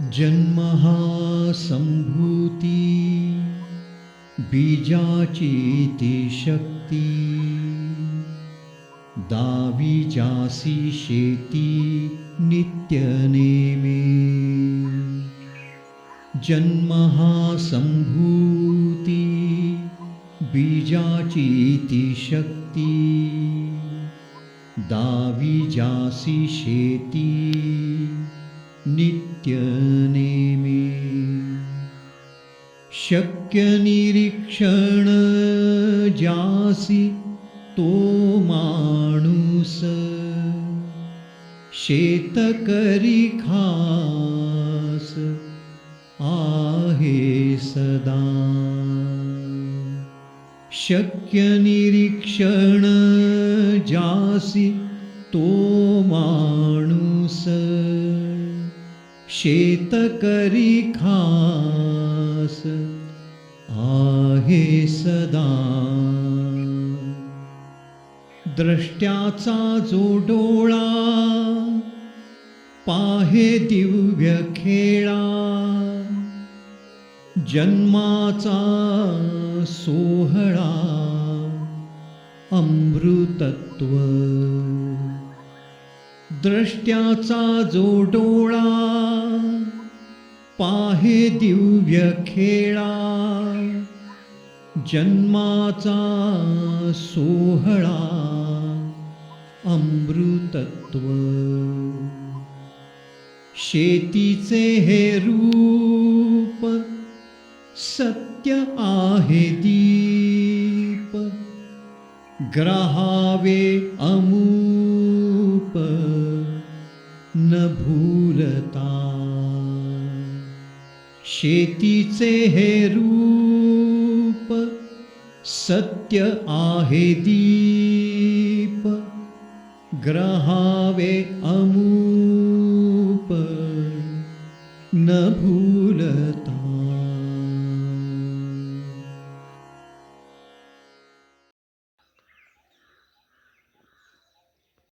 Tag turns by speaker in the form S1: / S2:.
S1: जन्म हा संभूती बीजाची ती शक्ती दावी जासी शेती नित्यनेमे जन्म हा संभूती बीजाची ती शक्ती दावी जासी शेती नित्य नेमे। शक्य निरीक्षण जासी तो माणूस। शेतकरी खास आहे सदा। शक्य निरीक्षण जासी तो माणूस। शेतकरी खास आहे सदा. द्रष्ट्याचा जो डोळा पाहे दिव्य खेळा. जन्माचा सोहळा अमृतत्व. द्रष्ट्याचा जो डोळा पाहे दिव्य खेळा. जन्माचा सोहळा. अमृतत्व. शेतीचे हे रूप सत्य आहे दीप. ग्रहावे अमूप न भूलता. शेतीचे हे रूप सत्य आहे दीप. ग्रहावे अमूप न भूलता.